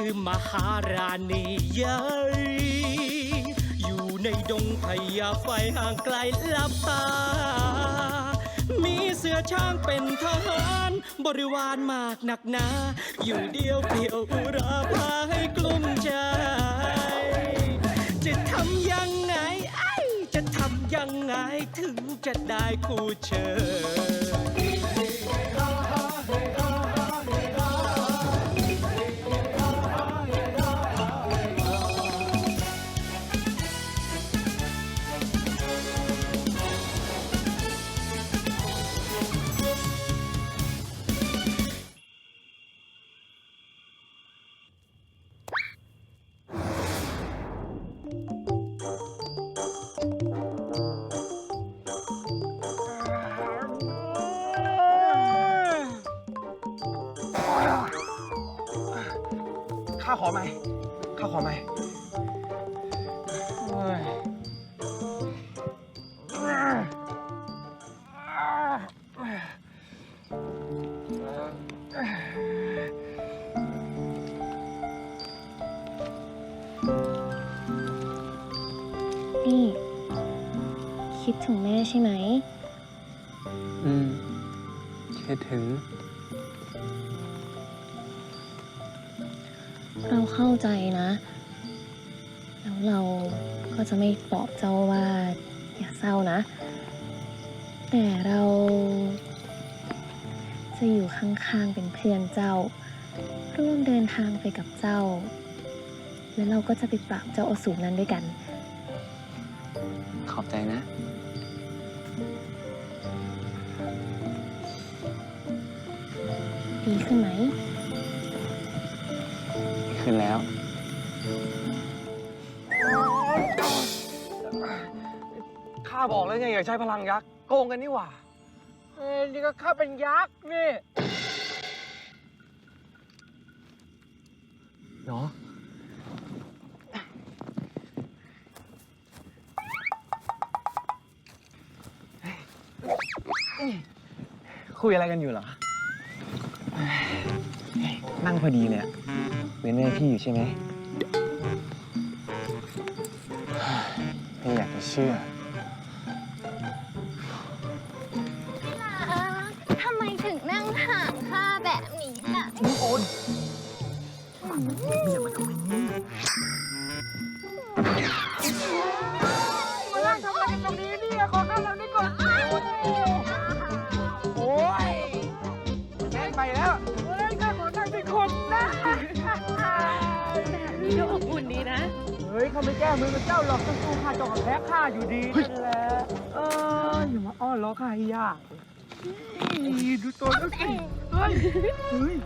ือมหาราณีใหญ่อยู่ในดงพญาไฟห่างไกลลับตา มีเสือช้างเป็นทหารบริวารมากหนักหนา อยู่เดียวเปลี่ยวอุราพาให้กลุ้มใจ จะทำยังไงไอ้จะทำยังไงถึงจะได้คู่เชิญ นี่ คิดถึงแม่ใช่ไหม อืมคิดถึง เราเข้าใจนะ แล้วเราก็จะไม่ปลอบเจ้าว่าอย่าเศร้านะ แต่เรา จะอยู่ข้างๆเป็นเพื่อนเจ้า ร่วมเดินทางไปกับเจ้า แล้วเราก็จะไปปราบเจ้าอสูรนั้นด้วยกัน ขอบใจนะ ดีขึ้นไหม ขึ้นแล้ว ข้าบอกแล้วไงอย่าใช้พลังยักษ์โกงกันนี่หว่าเอ้ยนี่ก็ข้าเป็นยักษ์นี่เนาะคุยอะไรกันอยู่เหรอ นั่งพอดีเลยอะเว้นไว้พี่อยู่ใช่ไหมไม่อยากจะเชื่อ มานั่งทำอะไรกันตรงนี้เนี่ยขอข้าวเรางนี้ก่อนโอ้ยแม่งไปแล้วเฮ้ยข้าขอนั่งที่คนนะนี่ก็อบอุ่นดีนะ เฮ้ยเขาไม่แก้มือกับเจ้าหรอกต้องสู้ข้าจองกับแพ้ข้าอยู่ดีนั่นแหละเอออย่ามาอ้อนล้อข้าให้ยากดูตัวเขาสิเฮ้ยเฮ้ย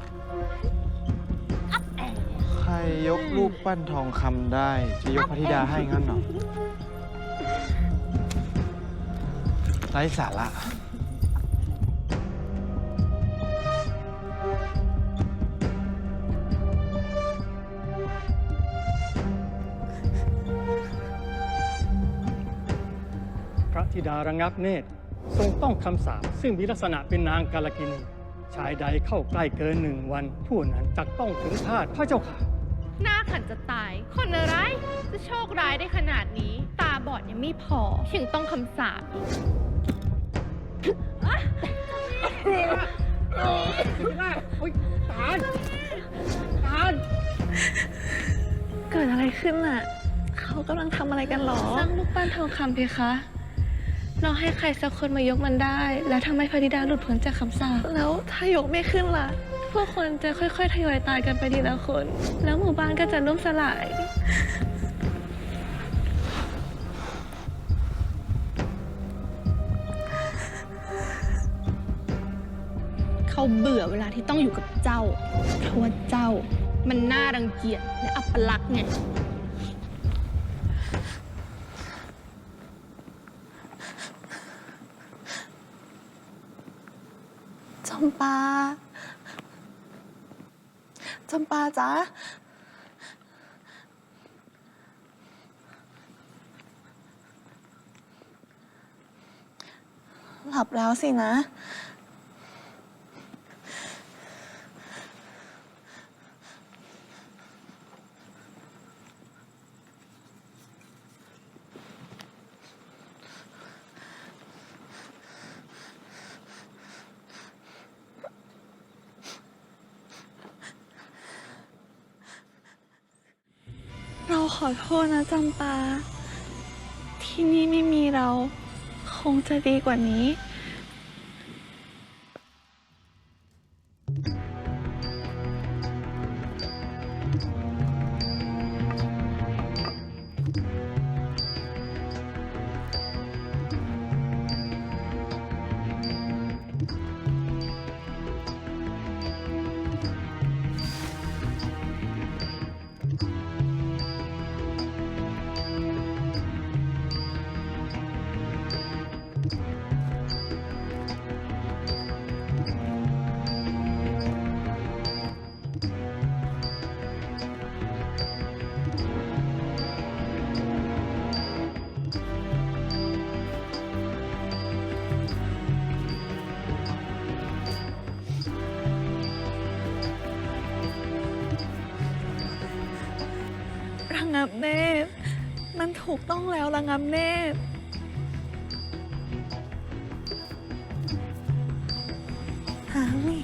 รยกรูปปั้นทองคำได้ จะยกพระธิดาให้งั้นเหรอไร้สาระ พระธิดาระงับเนตรทรงต้องคำสาปซึ่งมีลักษณะเป็นนางกาลกินี ชายใดเข้าใกล้เกินหนึ่งวัน ผู้นั้นจักต้องถึงทาสพระเจ้าค่ะหน้า จะตาย คนอะไร จะโชคร้ายได้ขนาดนี้ ตาบอดยังไม่พอถึงต้องคำสาปอีกเกิดอะไรขึ้นอะ เขากำลังทำอะไรกันหรอ สร้างรูปปั้นทองคำเพคะ เราให้ใครสักคนมายกมันได้ แล้วทำให้พระธิดาหลุดพ้นจากคำสาปแล้วถ้ายกไม่ขึ้นล่ะพ วกคนจะค่อยๆทยอยตายกันไปทีละคน แล้วหมู่บ้านก็จะล่มสลาย เขาเบื่อเวลาที่ต้องอยู่กับเจ้าเพราะว่าเจ้า มันน่ารังเกียจและอัปลักษณ์ไงจำปา จำปาจ๊ะหลับแล้วสินะ ขอโทษนะจำปา ที่นี่ไม่มีเรา คงจะดีกว่านี้ งับเนบมันถูกต้องแล้วระงับเนบหานี่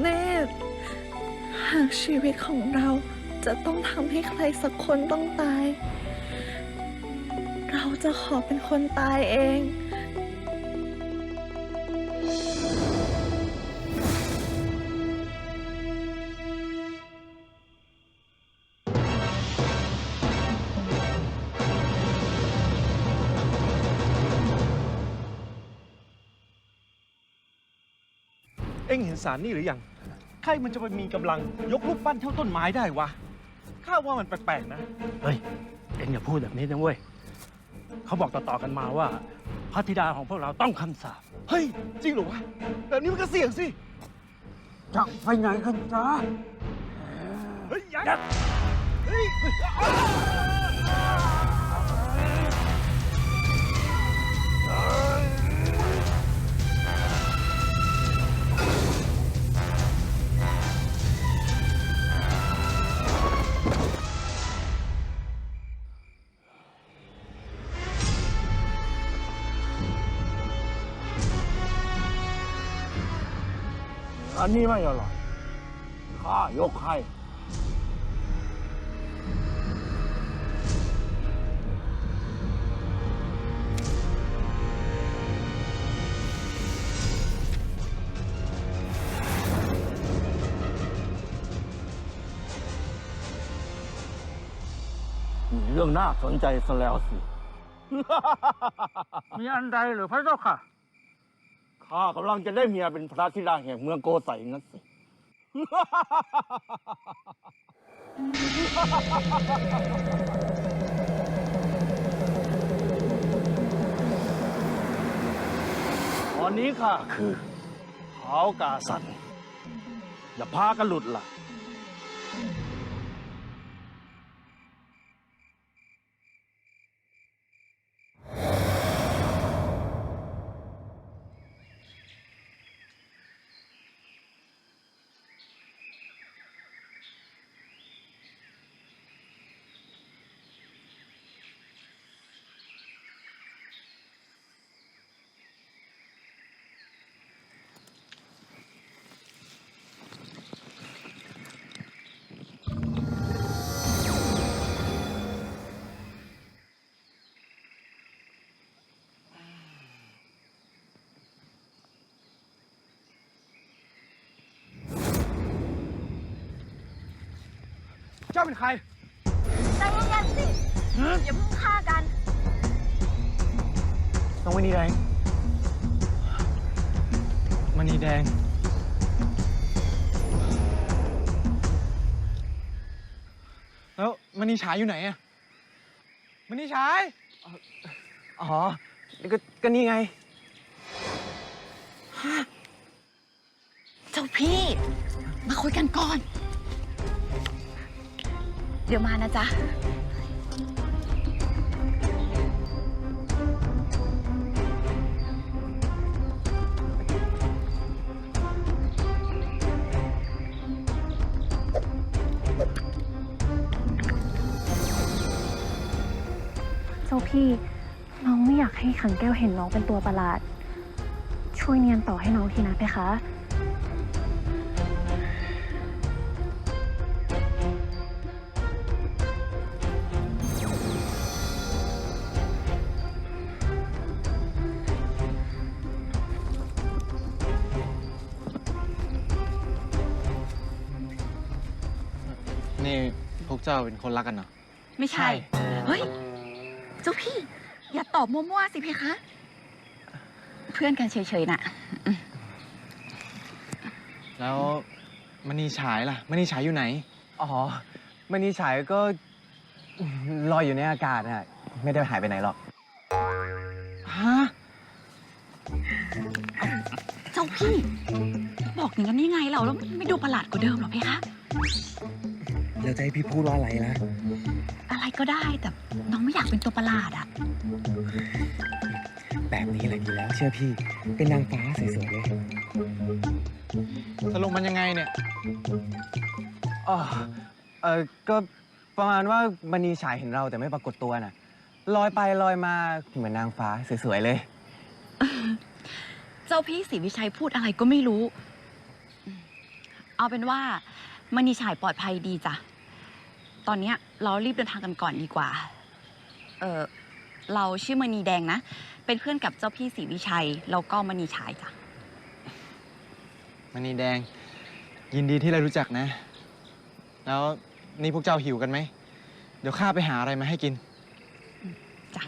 เนตร หากชีวิตของเราจะต้องทำให้ใครสักคนต้องตาย เราจะขอเป็นคนตายเอง สารนี่หรือยังใครมันจะไปมีกำลังยกรูปปั้นเท่าต้นไม้ได้วะข้าว่ามันแปลกๆนะ เฮ้ย เอ็งอย่าพูดแบบนี้นะเว้ย เขาบอกต่อๆกันมาว่า พระธิดาของพวกเราต้องคำสาป เฮ้ย จริงเหรอวะ แบบนี้มันก็เสี่ยงสิ จะไปไหนกันจ้าเฮ้ยยักษ์เฮ้ย อันนี้ไม่อร่อยข้ายกให้มีเรื่องน่าสนใจซะแล้วสิ มีอันใดหรือพระเจ้าค่ะ ข้ากำลังจะได้เมียเป็นพระธิดาแห่งเมืองโกสัยนั่นสิ ตอนนี้ข้าคือเขากาสันอย่าพากันหลุดล่ะ เจ้าเป็นใครใจเย็นๆสิ อย่าเพิ่งฆ่ากัน น้องมณีแดงมณีแดง แล้วมณีฉายอยู่ไหนอะมณีฉาย อ๋อนี่ก็ก็นี่ไง เจ้าพี่ มาคุยกันก่อน เดี๋ยวมานะจ๊ะ เจ้าพี่ น้องไม่อยากให้ขังแก้วเห็นน้องเป็นตัวประหลาด ช่วยเนียนต่อให้น้องทีนะเพคะ นี่พวกเจ้าเป็นคนรักกันเหรอ ไม่ใช่ เฮ้ย เจ้าพี่ อย่าตอบมั่วๆสิเพคะ เพื่อนกันเฉยๆน่ะ แล้วมณีฉายล่ะมณีฉายอยู่ไหน อ๋อมันนี่ฉายก็ลอยอยู่ในอากาศน่ะ ไม่ได้หายไปไหนหรอก ฮะ เจ้าพี่ บอกอย่างนั้นได้ไงเราแล้วไม่ดูประหลาดกว่าเดิมหรอเพคะ แล้วจะให้พี่พูดว่าอะไรล่ะอะไรก็ได้แต่น้องไม่อยากเป็นตัวประหลาดอะแบบนี้แหละดีแล้วเชื่อพี่ เป็นนางฟ้าสวยๆเลยสรุปมันยังไงเนี่ยอ๋อเออก็ประมาณว่ามันนีฉายเห็นเราแต่ไม่ปรากฏตัวน่ะ ลอยไปลอยมาเหมือนนางฟ้าสวยๆเลย เจ้าพี่ศรีวิชัยพูดอะไรก็ไม่รู้ เอาเป็นว่า มณีฉายปลอดภัยดีจ้ะ ตอนเนี้ยเรารีบเดินทางกันก่อนดีกว่า เออเราชื่อมณีแดงนะ เป็นเพื่อนกับเจ้าพี่ศรีวิชัย แล้วก็มณีฉายจ้ะ มณีแดง ยินดีที่เรารู้จักนะ แล้วนี่พวกเจ้าหิวกันไหม เดี๋ยวข้าไปหาอะไรมาให้กิน จ้ะ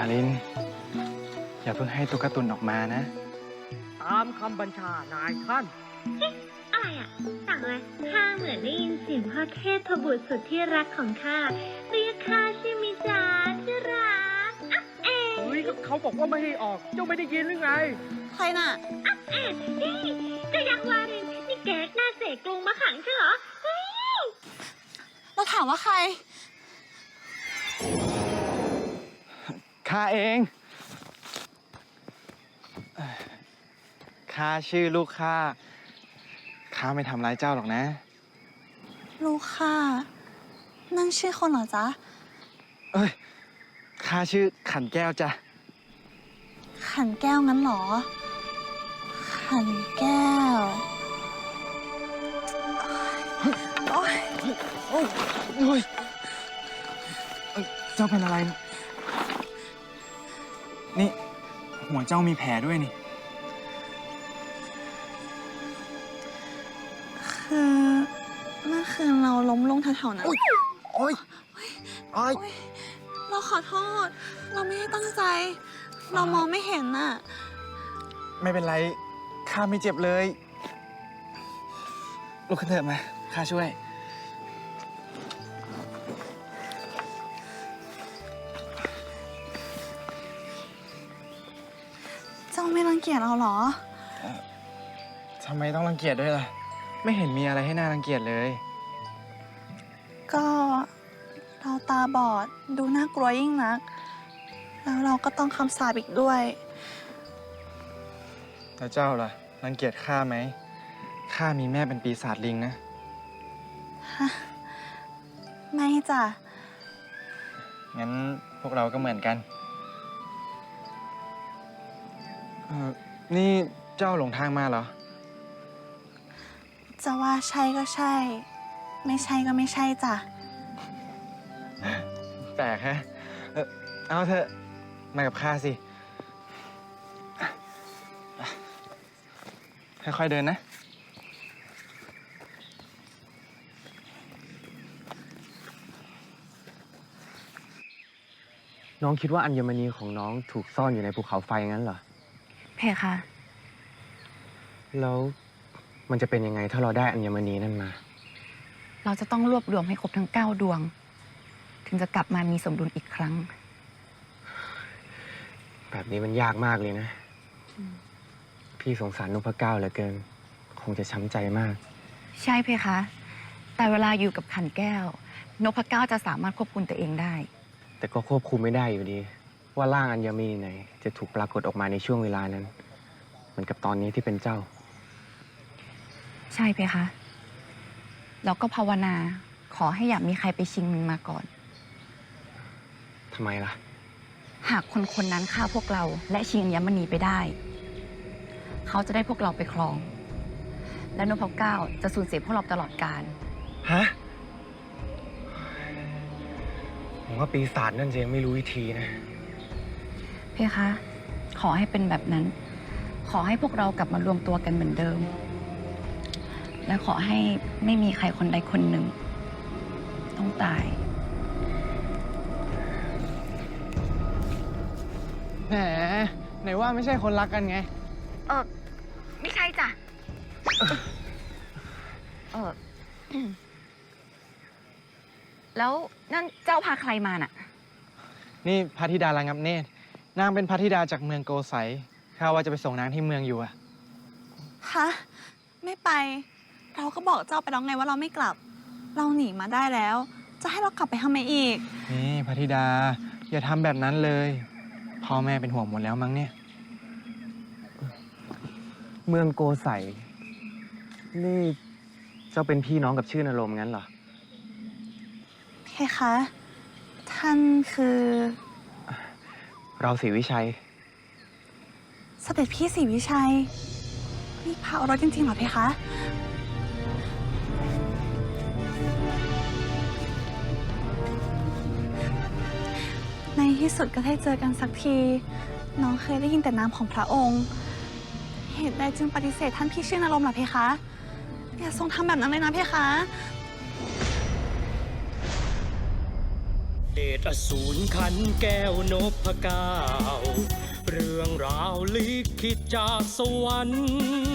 าลิน อย่าเพิ่งให้ตุ๊กตุนออกมานะ ตามคำบัญชานายท่านอะไรอะสั่งเลยข้าเหมือนได้ยินเสียงพ่อเทพบุตรสุดที่รักของข้าเรียกข้าใช่ไหมจ๊ะที่รักอะเอ๋เฮ้ยก็เขาบอกว่าไม่ให้ออก เจ้าไม่ได้ยินหรือไง ใครน่ะอะเอ๋นี่จะยังวารินนี่แกหน้าเสกกรุงมาขังใช่เหรอเฮ้ย เราถามว่าใคร ข้าเองเอ่อข้าชื่อลูกข้าข้าไม่ทำร้ายเจ้าหรอกนะ ลูกค่ะ นั่นชื่อคนเหรอจ๊ะ เอ้ยข้าชื่อขันแก้วจ้ะขันแก้วงั้นเหรอ ขันแก้วโอ๊ยโอ้ยโอ้ยเอ้ยเจ้าเป็นอะไรนี่ หัวเจ้ามีแผลด้วยนี่ คือเมื่อคืนเราล้มลงแถวๆนั้น โอ๊ยโอ้ยโอ้ยโอ๊ยเราขอโทษ เราไม่ได้ตั้งใจ เรามองไม่เห็นน่ะ ไม่เป็นไร ข้าไม่เจ็บเลย ลุกขึ้นเถอะมา ข้าช่วย รังเกียจเราเหรอ ทำไมต้องรังเกียจด้วยล่ะ ไม่เห็นมีอะไรให้น่ารังเกียจเลย ก็เราตาบอดดูน่ากลัวยิ่งนัก แล้วเราก็ต้องคำสาปอีกด้วย แล้วเจ้าล่ะ รังเกียจข้าไหม ข้ามีแม่เป็นปีศาจลิงนะ ไม่จ้ะ งั้นพวกเราก็เหมือนกัน เออนี่เจ้าหลงทางมาเหรอ จะว่าใช่ก็ใช่ ไม่ใช่ก็ไม่ใช่จ้ะ แปลกฮะเออเอาเถอะ มากับข้าสิค่อยๆเดินนะ น้องคิดว่าอัญมณีของน้องถูกซ่อนอยู่ในภูเขาไฟงั้นเหรอ เพคะแล้วมันจะเป็นยังไงถ้าเราได้อัญมณีนั่นมา เราจะต้องรวบรวมให้ครบทั้ง9ดวง ถึงจะกลับมามีสมดุลอีกครั้ง แบบนี้มันยากมากเลยนะ พี่สงสารนพเก้าเหลือเกิน คงจะช้ำใจมาก ใช่เพคะ แต่เวลาอยู่กับขันแก้ว นพเก้าจะสามารถควบคุมตัวเองได้ แต่ก็ควบคุมไม่ได้อยู่ดี ว่าร่างอัญมณีไหน จะถูกปรากฏออกมาในช่วงเวลานั้น เหมือนกับตอนนี้ที่เป็นเจ้า ใช่เพคะแล้วก็ภาวนาขอให้อย่ามีใครไปชิงมึงมาก่อน ทำไมล่ะ หากคนคนนั้นฆ่าพวกเราและชิงอัญมณีไปได้ เขาจะได้พวกเราไปครอง และนพเก้าจะสูญเสียพวกเราตลอดกาลฮะผมว่าปีศาจนั่นจะยังไม่รู้วิธีนะ เพคะ ขอให้เป็นแบบนั้น ขอให้พวกเรากลับมารวมตัวกันเหมือนเดิม และขอให้ไม่มีใครคนใดคนหนึ่ง ต้องตายแหมไหนว่าไม่ใช่คนรักกันไง เออไม่ใช่จ้ะ เออ แล้วนั่นเจ้าพาใครมาน่ะ นี่พระธิดาระงับเนตร นางเป็นพระธิดาจากเมืองโกไสข้าว่าจะไปส่งนางที่เมืองอยู่อะฮะไม่ไป เราก็บอกเจ้าไปแล้วไงว่าเราไม่กลับ เราหนีมาได้แล้ว จะให้เรากลับไปทำไมอีก นี่พระธิดา อย่าทำแบบนั้นเลย พ่อแม่เป็นห่วงหมดแล้วมั้งเนี่ย เมืองโกไสนี่เจ้าเป็นพี่น้องกับชื่อนรมงั้นเหรอ เพคะ ท่านคือ เราศรีวิชัย เสด็จพี่ศรีวิชัย นี่พาเอารถจริงๆเหรอเพคะ ในที่สุดก็ได้เจอกันสักที น้องเคยได้ยินแต่นามของพระองค์ เหตุใดจึงปฏิเสธท่านพี่ชื่อนารมณ์ล่ะเพคะ อย่าทรงทำแบบนั้นเลยนะเพคะ เดชอสูรขันแก้วนพก้าเรื่องราวลิขิตจากสวรรค์